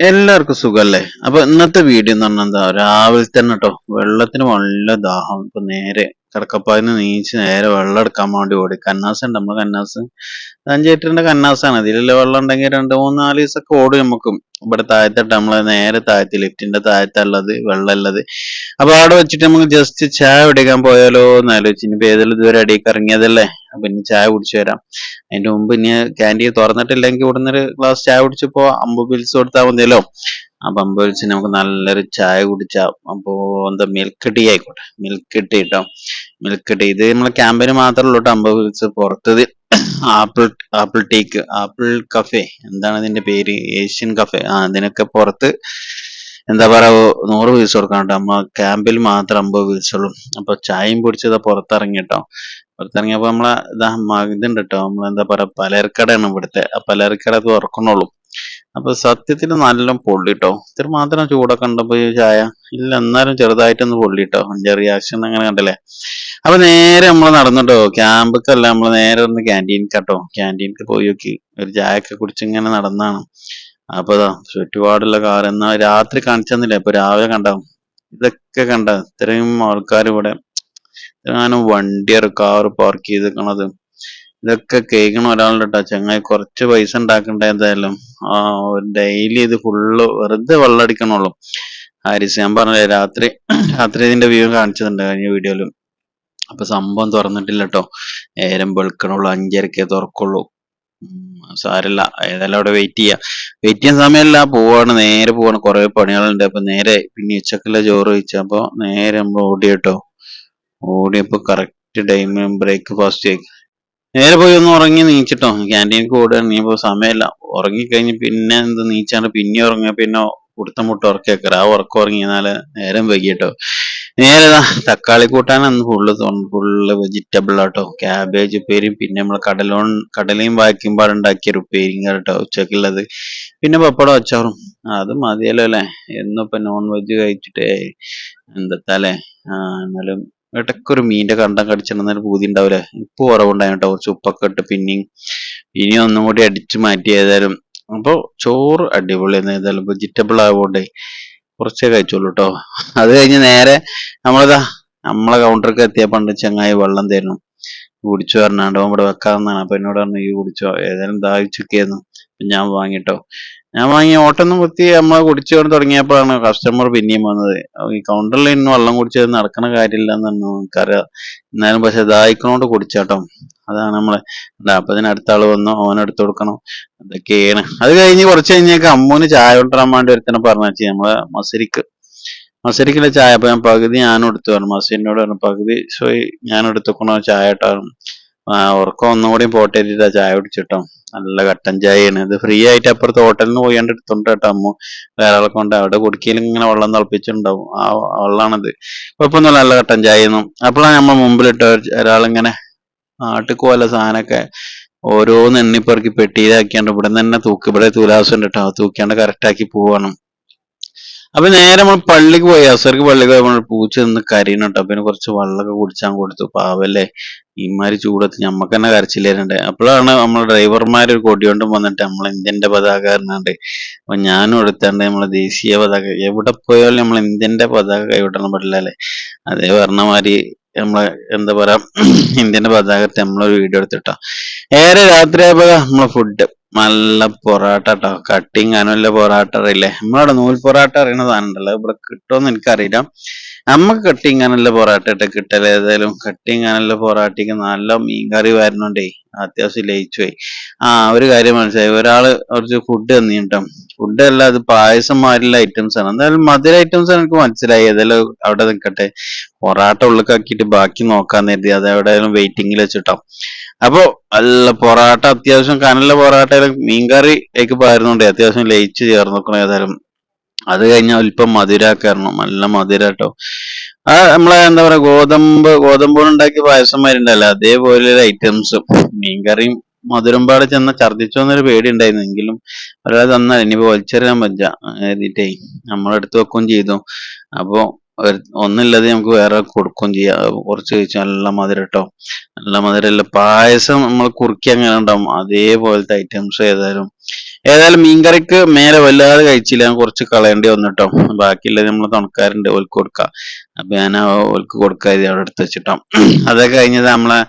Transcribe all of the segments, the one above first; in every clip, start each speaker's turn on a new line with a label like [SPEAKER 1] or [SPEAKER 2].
[SPEAKER 1] എല്ലാവർക്കും സുഖല്ലേ? അപ്പൊ ഇന്നത്തെ വീഡിയോ എന്ന് പറഞ്ഞാൽ എന്താ? രാവിലെ തന്നെ കേട്ടോ വെള്ളത്തിന് നല്ല ദാഹം. ഇപ്പൊ നേരെ കിടക്കപ്പായിന്ന് നീച്ച് നേരെ വെള്ളം എടുക്കാൻ വേണ്ടി ഓടി. കന്നാസ് ഉണ്ട് നമ്മളെ കന്നാസ്. അഞ്ചേറ്ററിന്റെ കന്നാസാണ്. ഇതിലുള്ള വെള്ളം ഉണ്ടെങ്കിൽ രണ്ട് മൂന്ന് നാല് ദിവസമൊക്കെ ഓടും നമുക്കും. ഇവിടെ താഴത്തിട്ട് നമ്മളെ നേരെ താഴത്ത് ലിഫ്റ്റിന്റെ താഴത്തുള്ളത് വെള്ളം ഉള്ളത് അപ്പൊ അവിടെ വെച്ചിട്ട് നമുക്ക് ജസ്റ്റ് ചായ കുടിക്കാൻ പോയാലോ എന്ന് ആലോചിച്ച്. ഇനിയിപ്പോ ഏതെങ്കിലും ഇതുവരെ അടിയൊക്കെ ഇറങ്ങിയതല്ലേ? അപ്പൊ ഇനി ചായ കുടിച്ചു വരാം. അതിന്റെ മുമ്പ് ഇനി ക്യാന്റീൻ തുറന്നിട്ടില്ലെങ്കിൽ ഇവിടുന്ന് ഒരു ഗ്ലാസ് ചായ കുടിച്ചപ്പോ അമ്പത് ബിൽസ് കൊടുത്താൽ മതിയല്ലോ. അപ്പൊ അമ്പത് വെച്ച് നമുക്ക് നല്ലൊരു ചായ കുടിച്ച അപ്പോ എന്താ മിൽക്ക് ടീ ആയിക്കോട്ടെ. മിൽക്ക് ടീ കേട്ടോ മിൽക്ക് ടീ ഇത് നമ്മളെ ക്യാമ്പിന് മാത്രമേ ഉള്ളൂ അമ്പത് വെച്ച് പുറത്തത് ആപ്പിൾ ആപ്പിൾ ടീക്ക് ആപ്പിൾ കഫേ എന്താണ് ഇതിന്റെ പേര്? ഏഷ്യൻ കഫേ ആ അതിനൊക്കെ പുറത്ത് എന്താ പറയാ നൂറ് പീസ് കേട്ടോ നമ്മ ക്യാമ്പിൽ മാത്രം അമ്പത് പീസുള്ളൂ അപ്പൊ ചായയും പിടിച്ചത് പുറത്തിറങ്ങി കേട്ടോ പുറത്തിറങ്ങിയപ്പോ നമ്മളെ ഇതാ ഇതുണ്ട് കേട്ടോ നമ്മളെന്താ പറയാ പലചരക്കടയാണ് ഇവിടുത്തെ. ആ പലചരക്കട തുറക്കണുള്ളൂ. അപ്പൊ സത്യത്തിൽ നല്ല പൊള്ളിട്ടോ? ഇത്ര മാത്രം ചൂടൊക്കെ ഉണ്ടപ്പോ ഈ ചായ? ഇല്ല എന്നാലും ചെറുതായിട്ടൊന്ന് പൊള്ളിട്ടോ. എന്റെ റിയാക്ഷൻ അങ്ങനെ കണ്ടല്ലേ? അപ്പൊ നേരെ നമ്മൾ നടന്നിട്ടോ? ക്യാമ്പൊക്കെയല്ല നമ്മൾ നേരെ ഒന്ന് ക്യാന്റീൻ കേട്ടോ. ക്യാന്റീനിൽ പോയി നോക്കി. ഒരു ചായയൊക്കെ കുടിച്ച് ഇങ്ങനെ നടന്നാണ്. അപ്പൊ അതാ ചുറ്റുപാടുള്ള കാർ എന്നാ രാത്രി കാണിച്ചെന്നില്ല? ഇപ്പൊ രാവിലെ കണ്ടാവും ഇതൊക്കെ കണ്ട. ഇത്രയും ആൾക്കാർ ഇവിടെ ഞാനും വണ്ടിയൊരു കാർ പാർക്ക് ചെയ്തിരിക്കണത് ഇതൊക്കെ കേൾക്കണ ഒരാളുടെ കേട്ടോ ചങ്ങായി കുറച്ച് പൈസ ഉണ്ടാക്കണ്ട എന്തായാലും. ആ ഡെയിലി ഇത് ഫുള്ള് വെറുതെ വെള്ളടിക്കണുള്ളൂ ഹാരിസ് ഞാൻ പറഞ്ഞില്ലേ രാത്രി രാത്രി ഇതിന്റെ വ്യൂ കാണിച്ചിട്ടുണ്ട് കഴിഞ്ഞ വീഡിയോയിൽ അപ്പൊ സംഭവം തുറന്നിട്ടില്ല കേട്ടോ നേരം വെളുക്കണുള്ളൂ അഞ്ചരക്കേ തുറക്കുള്ളൂ. സാരല്ല. ഏതായാലും അവിടെ വെയിറ്റ് ചെയ്യാം. വെയിറ്റ് ചെയ്യാൻ സമയമല്ല പോവാണ്. നേരെ പോവാണ്. കുറെ പണികളുണ്ട്. അപ്പൊ നേരെ പിന്നെ ഉച്ചക്കുള്ള ചോറ് കഴിച്ചപ്പോ നേരെ നമ്മൾ ഓടി കേട്ടോ ഓടിയപ്പോ കറക്റ്റ് ടൈമിൽ ബ്രേക്ക്ഫാസ്റ്റ് നേരെ പോയി ഒന്ന് ഉറങ്ങി നീച്ചിട്ടോ. ക്യാന്റീനിൽ കൂടെ നീപ്പോ സമയമില്ല. ഉറങ്ങിക്കഴിഞ്ഞ് പിന്നെ എന്ത് നീച്ചാണ് പിന്നെ ഉറങ്ങുക. പിന്നെ കുടുത്തം മുട്ട ഉറക്കിയേക്കറ ആ ഉറക്കം ഉറങ്ങിയാൽ നേരം വൈകിട്ടോ. നേരെ തക്കാളി കൂട്ടാനാണ് ഫുള്ള് ഫുള്ള് വെജിറ്റബിൾ ആട്ടോ. ക്യാബേജ് ഉപ്പേരിയും പിന്നെ നമ്മൾ കടലോൺ കടലയും വായിക്കും പാടുണ്ടാക്കിയ ഒരു ഉപ്പേരിയും കേട്ടോ ഉച്ചക്കുള്ളത്. പിന്നെ പപ്പടം അച്ചാറും. അത് മതിയല്ലോ അല്ലേ? എന്നും ഇപ്പൊ നോൺ വെജ് കഴിച്ചിട്ട് എന്തത്താലേ ആ എന്നാലും ഇടയ്ക്കൊരു മീന്റെ കണ്ടം കടിച്ചിടുന്നൊരു പൂതി ഉണ്ടാവില്ലേ? ഉപ്പ് കുറവുണ്ടായിരുന്നു കേട്ടോ. കുറച്ച് ഉപ്പൊക്കെ ഇട്ട് പിന്നെയും ഇനി ഒന്നും കൂടി അടിച്ചു മാറ്റി ഏതായാലും. അപ്പൊ ചോറ് അടിപൊളിയായിരുന്നു. ഏതായാലും വെജിറ്റബിൾ ആയതുകൊണ്ട് കുറച്ചേ കഴിച്ചോളൂ കേട്ടോ. അത് കഴിഞ്ഞ് നേരെ നമ്മളിതാ നമ്മളെ കൗണ്ടർക്ക് എത്തിയപ്പണ്ട് ചങ്ങായി വെള്ളം തരണം കുടിച്ചു പറഞ്ഞാണ്ട് ഇവിടെ വെക്കാമെന്നാണ്. അപ്പൊ എന്നോട് പറഞ്ഞു ഈ കുടിച്ചോ. ഏതായാലും ദാഹിച്ചൊക്കെയായിരുന്നു. ഞാൻ വാങ്ങിട്ടോ. ഞാൻ വാങ്ങി ഓട്ടൊന്നും കുത്തി നമ്മളെ കുടിച്ചു കൊണ്ട് തുടങ്ങിയപ്പോഴാണ് കസ്റ്റമർ പിന്നെയും വന്നത്. ഈ കൗണ്ടറിൽ ഇന്ന് വെള്ളം കുടിച്ചത് നടക്കണ കാര്യമില്ല എന്ന് നമുക്കറിയാം എന്നാലും പക്ഷെ ദാഹിക്കണോണ്ട് കുടിച്ചാട്ടോ. അതാണ് നമ്മളെ അപ്പൊ അടുത്ത ആൾ വന്നു. ഓൻ എടുത്തു കൊടുക്കണം. അതൊക്കെയാണ്. അത് കഴിഞ്ഞ് കുറച്ച് കഴിഞ്ഞേക്ക് അമ്മൂന് ചായ കൊണ്ടുവരാൻ വേണ്ടി ഒരുത്തനെ പറഞ്ഞു നമ്മളെ മസരിക്ക്. മസരിക്കിന്റെ ചായ. അപ്പൊ ഞാൻ പകുതി ഞാനും എടുത്തു പറഞ്ഞു. മസീനോട് പറഞ്ഞു പകുതി സോയി ഞാൻ എടുത്തുക്കണോ ചായ ഇട്ടാണ് ആ ഉറക്കം ഒന്നും കൂടി പോട്ടെ ചായ കുടിച്ചിട്ടോ. നല്ല കട്ടൻ ചായയാണ്. ഇത് ഫ്രീ ആയിട്ട് അപ്പുറത്ത് ഹോട്ടലിൽ നിന്ന് പോയാണ്ട് എടുത്തോണ്ട് കേട്ടോ അമ്മു. വേറെ ആളെ കൊണ്ട് അവിടെ കുടുക്കിയിൽ ഇങ്ങനെ വെള്ളം തിളപ്പിച്ചിട്ടുണ്ടാവും. ആ വെള്ളമാണത് കുഴപ്പമൊന്നുമില്ല നല്ല കട്ടൻ ചായയൊന്നും. അപ്പോഴാണ് നമ്മൾ മുമ്പിലിട്ട് ഒരാളിങ്ങനെ നാട്ടിക്ക് പോലെ സാധനമൊക്കെ ഓരോന്ന് എണ്ണിപ്പെറുക്കി പെട്ടിയിലാക്കിയാണ്ട് ഇവിടെ തന്നെ തൂക്ക് ഇവിടെ തുലാസം ഉണ്ട് കേട്ടോ തൂക്കിയാണ്ട് കറക്റ്റ് ആക്കി പോവാണ്. അപ്പൊ നേരെ നമ്മൾ പള്ളിക്ക് പോയി. അസർക്ക് പള്ളിക്ക് പോയപ്പോൾ പൂച്ച നിന്ന് കരയണം കേട്ടോ പിന്നെ കുറച്ച് വെള്ളമൊക്കെ കുടിച്ചാൻ കൊടുത്തു. പാവല്ലേ? ഇമാതിരി ചൂടത്ത് ഞമ്മക്ക് തന്നെ കരച്ചില്ലേരുണ്ട് അപ്പോഴാണ് നമ്മളെ ഡ്രൈവർമാർ ഒരു കൊടിയോണ്ടും വന്നിട്ട് നമ്മൾ ഇന്ത്യന്റെ പതാക പറഞ്ഞാണ്ട് അപ്പൊ ഞാനും എടുത്താണ്ട് നമ്മളെ ദേശീയ പതാക എവിടെ പോയാലും നമ്മൾ ഇന്ത്യന്റെ പതാക കൈവിടണം പാടില്ല അല്ലേ അതേ പറഞ്ഞ മാതിരി നമ്മളെ എന്താ പറയാ ഇന്ത്യന്റെ പതാകത്തെ നമ്മളൊരു വീഡിയോ എടുത്തിട്ടോ. ഏറെ രാത്രി ആയപ്പോ നമ്മളെ ഫുഡ് നല്ല പൊറാട്ട കേട്ടോ കട്ടിങ് അനുവല്ല പൊറാട്ട അറിയില്ലേ? നമ്മളവിടെ നൂൽ പൊറാട്ട അറിയണ സാധനം ഉണ്ടല്ലോ ഇവിടെ കിട്ടുമെന്ന് എനിക്കറിയില്ല. നമുക്ക് കട്ടിങ് അനല്ല പൊറാട്ട ഇട്ട് കിട്ടല ഏതായാലും കട്ടിങ് അനല്ല പൊറാട്ടയ്ക്ക് നല്ല മീൻകറി വരുന്നുണ്ടേ അത്യാവശ്യം ലയിച്ചു പോയി. ആ ഒരു കാര്യം മനസ്സിലായി. ഒരാൾ കുറച്ച് ഫുഡ് തന്നിട്ടും ഫുഡ് അല്ല അത് പായസം മാതിരിയുള്ള ഐറ്റംസ് ആണ്. എന്തായാലും മധുര ഐറ്റംസ് എനിക്ക് മനസ്സിലായി. ഏതായാലും അവിടെ നിൽക്കട്ടെ പൊറാട്ട ഉള്ളിക്കാക്കിയിട്ട് ബാക്കി നോക്കാൻ കരുതി. അത് എവിടെയായാലും വെയിറ്റിംഗിൽ വെച്ചിട്ടോ. അപ്പൊ നല്ല പൊറാട്ട അത്യാവശ്യം കനല്ല പൊറാട്ടയിലും മീൻകറി ഒക്കെ പാരുന്നുണ്ട് അത്യാവശ്യം ലയിച്ച് ചേർന്ന് നോക്കണം ഏതായാലും. അത് കഴിഞ്ഞാൽ അല്പം മധുരാക്കാരണം നല്ല മധുര കേട്ടോ ആ നമ്മളെ എന്താ പറയാ ഗോതമ്പ് ഗോതമ്പ് പായസം പായസന്മാരുണ്ടല്ലോ. അതേപോലെ ഐറ്റംസ്. മീൻകറിയും മധുരം പാടെ ചെന്ന ഛർദിച്ചോന്നൊരു പേടി ഉണ്ടായിരുന്നു എങ്കിലും ഒരാൾ തന്നാൽ ഇനിയിപ്പോ വലിച്ചെറിയാൻ പറ്റ. എഴുതിട്ടേ നമ്മളെടുത്ത് വെക്കുകയും ചെയ്തു. അപ്പൊ ഒരു- ഒന്നില്ലാതെ നമുക്ക് വേറെ കൊടുക്കുകയും ചെയ്യാം. കുറച്ച് കഴിച്ചു നല്ല മധുരം കേട്ടോ നല്ല മധുരമല്ല പായസം നമ്മൾ കുറുക്കി അങ്ങനെ ഉണ്ടാവും അതേപോലത്തെ ഐറ്റംസ് ഏതായാലും. ഏതായാലും മീൻകറിക്ക് മേലെ വല്ലാതെ കഴിച്ചില്ല. ഞാൻ കുറച്ച് കളയേണ്ടി വന്നിട്ടോ. ബാക്കിയുള്ളത് നമ്മൾ തുണക്കാരുണ്ട് ഓൽക്ക് കൊടുക്കാം. അപ്പൊ ഞാൻ ഓൽക്ക് കൊടുക്കാതെ അവിടെ എടുത്ത് വെച്ചിട്ടോ. അതൊക്കെ കഴിഞ്ഞത് നമ്മളെ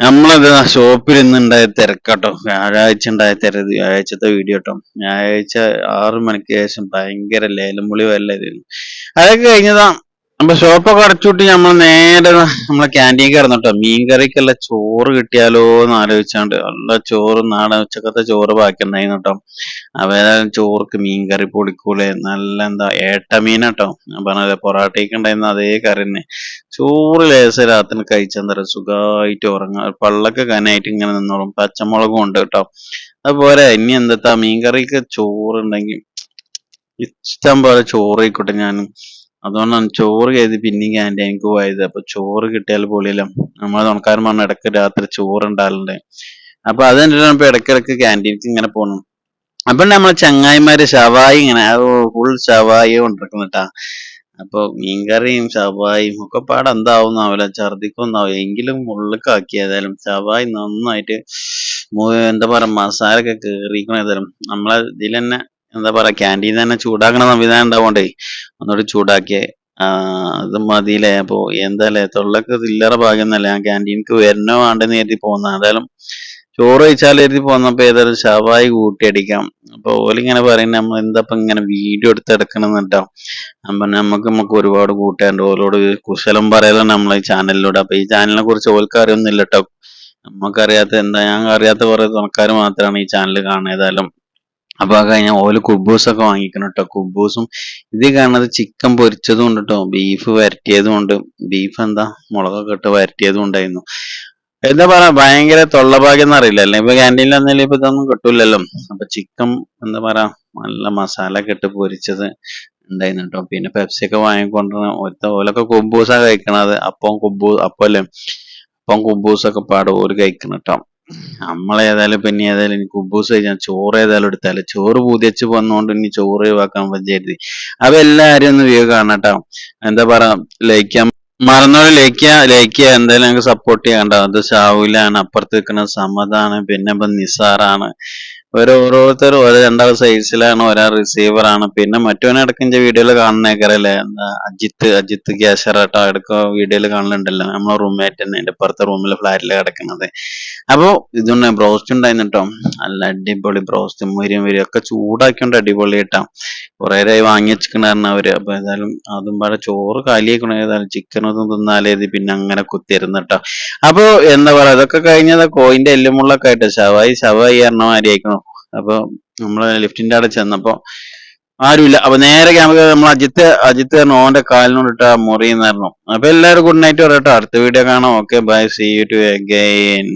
[SPEAKER 1] നമ്മളത് ഷോപ്പിൽ ഇന്ന് ഉണ്ടായ തിരക്കാട്ടോ. വ്യാഴാഴ്ച ഉണ്ടായ തിരക്ക്. വ്യാഴാഴ്ചത്തെ വീഡിയോ കേട്ടോ വ്യാഴാഴ്ച ആറു മണിക്ക് ശേഷം ഭയങ്കര ലേലം വിളി വല്ലായിരുന്നു അതൊക്കെ കഴിഞ്ഞതാ അപ്പൊ ഷോപ്പൊക്കെ അടച്ചുവിട്ട് നമ്മൾ നേരെ നമ്മളെ ക്യാന്റീൻ കിടന്നിട്ടോ. മീൻ കറിക്കുള്ള ചോറ് കിട്ടിയാലോ എന്ന് ആലോചിച്ചാണ്ട് നല്ല ചോറ് നാടൻ ഉച്ചക്കത്തെ ചോറ് ബാക്കി ഉണ്ടായിരുന്നു കേട്ടോ. അപ്പൊ ഏതായാലും ചോർക്ക് മീൻ കറി പൊടിക്കൂലെ നല്ല എന്താ ഏട്ട മീൻ കേട്ടോ. ഞാൻ പറഞ്ഞത് പൊറാട്ടയ്ക്ക് ഉണ്ടായിരുന്ന അതേ കറി തന്നെ. ചോറ് ലേശം രാത്രി കഴിച്ചെന്താ സുഖമായിട്ട് ഉറങ്ങാം. പള്ളൊക്കെ കനായിട്ട് ഇങ്ങനെ നിന്നോളും. പച്ചമുളകും ഉണ്ട് കേട്ടോ. അതുപോലെ ഇനി എന്താ മീൻ മീൻകറിക്ക് ചോറുണ്ടെങ്കിൽ ഇഷ്ടം പോലെ ചോറ് ആയിക്കോട്ടെ ഞാനും. അതുകൊണ്ടാണ് ചോറ് കരുതി പിന്നെയും ക്യാന്റീനിക്ക് പോയത്. അപ്പൊ ചോറ് കിട്ടിയാൽ പൊളിയല്ലോ. നമ്മളെ തുണക്കാരൻ പറഞ്ഞ ഇടയ്ക്ക് രാത്രി ചോറ് ഉണ്ടാകലുണ്ട് അപ്പൊ അത് കണ്ടിട്ടാണ് ഇപ്പൊ ഇടയ്ക്കിടയ്ക്ക് ക്യാന്റീനിക്ക് ഇങ്ങനെ പോകണം അപ്പൊ നമ്മളെ ചങ്ങായിമാര് ഷവായി ഇങ്ങനെ ഫുൾ ഷവായി കൊണ്ടിരിക്കുന്നിട്ടാ അപ്പൊ മീൻകറിയും ഷവായും ഒക്കെ പാടെ എന്താവുന്നാവില്ല ഛർദിക്കൊന്നാവും എങ്കിലും ഉള്ളിക്കാക്കി ഏതായാലും ഷവായി നന്നായിട്ട് എന്താ പറയാ മസാല ഒക്കെ കേറിക്കണ ഏതായാലും. നമ്മളെ ഇതിൽ തന്നെ എന്താ പറയാ ക്യാന്റീൻ തന്നെ ചൂടാക്കണ സംവിധാനം ഉണ്ടാവോണ്ടേ ഒന്നുകൂടി ചൂടാക്കിയേ. ആ അത് മതിയില്ലേ? അപ്പൊ തൊള്ളൊക്കെ തൊള്ളക്ക് ഭാഗ്യം ഭാഗ്യമൊന്നുമല്ല ഞാൻ ക്യാന്റീനിക്ക് വരണോ വേണ്ടെന്ന് കരുതി പോകുന്ന എന്തായാലും ചോറ് കഴിച്ചാൽ കരുതി പോന്നപ്പോ ഏതായാലും ഷവായി കൂട്ടിയടിക്കാം. അപ്പൊ ഓലിങ്ങനെ പറയുന്നത് നമ്മൾ എന്താ ഇങ്ങനെ വീഡിയോ എടുത്തെടുക്കണമെന്നിട്ടോ അപ്പൊ നമുക്ക് നമുക്ക് ഒരുപാട് കൂട്ടുകാരുണ്ട്. ഓലോട് കുശലം പറയലാണ് നമ്മളെ ഈ ചാനലിലൂടെ അപ്പൊ ഈ ചാനലിനെ കുറിച്ച് ഓൽക്ക് അറിയൊന്നുമില്ല കേട്ടോ. നമുക്കറിയാത്ത എന്താ ഞാൻ അറിയാത്ത കുറെ തുണക്കാർ മാത്രമാണ് ഈ ചാനൽ കാണുന്നത് ഏതായാലും അപ്പൊ ആ കഴിഞ്ഞ ഓൽ കുബൂസ് ഒക്കെ വാങ്ങിക്കണം കേട്ടോ കുബൂസും ഇത് കാണുന്നത് ചിക്കൻ പൊരിച്ചതും ഉണ്ട് കേട്ടോ ബീഫ് വരട്ടിയതും ഉണ്ട്. ബീഫ് എന്താ? മുളകൊക്കെ ഇട്ട് വരട്ടിയതും ഉണ്ടായിരുന്നു. എന്താ പറയാ ഭയങ്കര തൊള്ളഭാഗ്യം എന്നറിയില്ല അല്ലെ? ഇപ്പൊ ക്യാന്റീനിൽ വന്നാലും ഇപ്പൊ ഇതൊന്നും കിട്ടൂലല്ലോ അപ്പൊ ചിക്കൻ എന്താ പറയാ നല്ല മസാല ഒക്കെ ഇട്ട് പൊരിച്ചത് ഉണ്ടായിരുന്നു കേട്ടോ പിന്നെ പെപ്സി ഒക്കെ വാങ്ങിക്കൊണ്ടിരുന്ന ഒറ്റ ഓലൊക്കെ കുബൂസാ കഴിക്കണത്. അപ്പം കുബൂ അപ്പല്ലേ അപ്പം കുബൂസൊക്കെ പാട് ഓര് കഴിക്കണം കേട്ടോ നമ്മളേതായാലും പിന്നെ ഏതായാലും ഇനി കുബൂസ് കഴിച്ചാൽ ചോറ് ഏതായാലും എടുത്താൽ. ചോറ് പൂതിച്ച് വന്നോണ്ട് ഇനി ചോറ് ഒഴിവാക്കാൻ പറ്റിയത് അപ്പൊ എല്ലാരും ഒന്ന് വ്യൂ കാണട്ടോ. എന്താ പറയാ ലയിക്കാൻ മറന്നോട് ലയിക്കുക ലയിക്കുക എന്തായാലും ഞങ്ങൾക്ക് സപ്പോർട്ട് ചെയ്യണ്ട അത് ഷാവുലാണ് അപ്പുറത്ത് നിൽക്കുന്ന സമതാണ് പിന്നെ ഇപ്പൊ നിസാറാണ്. ഒരു ഓരോരുത്തരും ഓരോ രണ്ടാമത് സൈസിലാണ് ഒരാൾ റിസീവർ ആണ്. പിന്നെ മറ്റവനെ ഇടയ്ക്ക് വീഡിയോയിൽ കാണുന്നേക്കറല്ലേ അജിത്ത് അജിത്ത് ഗ്യാഷർ അടുക്ക വീഡിയോയിൽ കാണലുണ്ടല്ലോ നമ്മളെ റൂംമേറ്റ് തന്നെ എന്റെ പുറത്തെ റൂമിലെ ഫ്ലാറ്റിൽ കിടക്കുന്നത്. അപ്പൊ ഇതുണ്ട് ബ്രോസ്റ്റ് ഉണ്ടായിരുന്നു കേട്ടോ നല്ല അടിപൊളി ബ്രോസ്റ്റ് മുരിയും വരും ഒക്കെ ചൂടാക്കിയോണ്ട് അടിപൊളി കേട്ടോ കുറെ നേരമായി വാങ്ങി വെച്ചിട്ടുണ്ടായിരുന്നു അവർ. അപ്പൊ ഏതായാലും അതും പാടെ ചോറ് കാലിയേക്കണം ഏതായാലും ചിക്കൻ ഒന്നും തിന്നാലേത് പിന്നെ അങ്ങനെ കുത്തിയിരുന്നു കേട്ടോ അപ്പൊ എന്താ പറയാ അതൊക്കെ കഴിഞ്ഞത് കോയിന്റെ എല്ലുമുള്ളൊക്കെ ആയിട്ട് ശവായി ശവായി പറഞ്ഞ മാതിരി നമ്മൾ ലിഫ്റ്റിന്റെ അവിടെ ചെന്നപ്പോ ആരുമില്ല. അപ്പൊ നേരെ നമുക്ക് നമ്മൾ അജിത്ത് അജിത്ത് ഓന്റെ ഇട്ട മുറിയെന്നായിരുന്നു അപ്പൊ എല്ലാവരും ഗുഡ് നൈറ്റ് പറയട്ടോ. അടുത്ത വീഡിയോ കാണാം. Okay bye see you to again